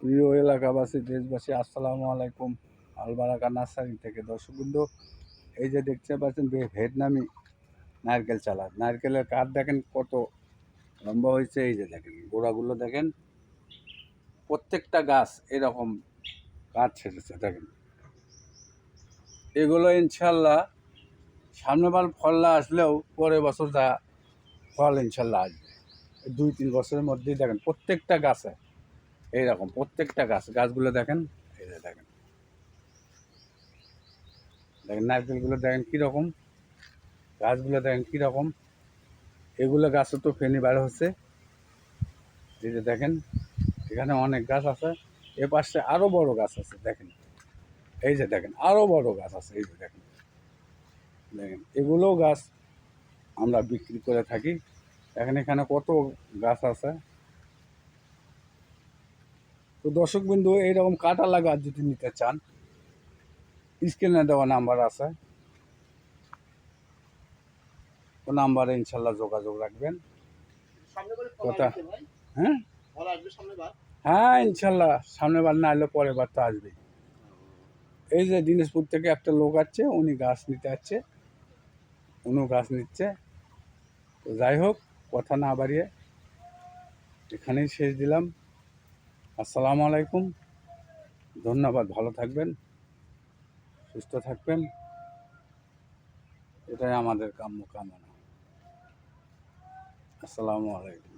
প্রিয় এলাকাবাসী, দেশবাসী, আসসালামু আলাইকুম। আলবারাকা নার্সারি থেকে দর্শকবৃন্দ এই যে দেখতে পাচ্ছেন ভিয়েতনামি নারকেল চালা। নারকেলের কাঠ দেখেন কত লম্বা হয়েছে, এই যে দেখেন, গোড়াগুলো দেখেন, প্রত্যেকটা গাছ এরকম কাঠ ছেড়েছে, দেখেন। এগুলো ইনশাল্লাহ সামনেবার ফল না আসলেও পরের বছর যা ফল ইনশাল্লাহ আসবে। দুই তিন বছরের মধ্যেই দেখেন, প্রত্যেকটা গাছে এইরকম, প্রত্যেকটা গাছ, গাছগুলো দেখেন, এই দেখেন। দেখেন নারকেলগুলো দেখেন কীরকম, গাছগুলো দেখেন কীরকম। এগুলো গাছও তো ফেনি বার হচ্ছে। এই যে দেখেন, এখানে অনেক গাছ আছে। এ পাশে আরও বড় গাছ আছে, দেখেন। এই যে দেখেন আরও বড় গাছ আছে, এই যে দেখেন। দেখেন, এগুলোও গাছ আমরা বিক্রি করে থাকি। এখন এখানে কত গাছ আছে। তো দর্শক বিন্দু এইরকম কাটা লাগা যদি নিতে চান স্ক্রিনে দেওয়া নাম্বার আছে। ও নাম্বারে ইনশাল্লাহ যোগাযোগ রাখবেন। কথা। হ্যাঁ? আসবে হ্যাঁ ইনশাল্লাহ। সামনে বার না এলে পরের বার তো আসবেই। এই যে দিনাজপুর থেকে একটা লোক আছে উনি গাছ নিতে আসছে। উনিও গাছ নিচ্ছে। তো যাই হোক কথা না বাড়িয়ে এখানেই শেষ দিলাম। আসসালামু আলাইকুম। ধন্যবাদ ভালো থাকবেন সুস্থ থাকবেন। এটাই আমাদের কাম্য কামনা। আসসালামু আলাইকুম।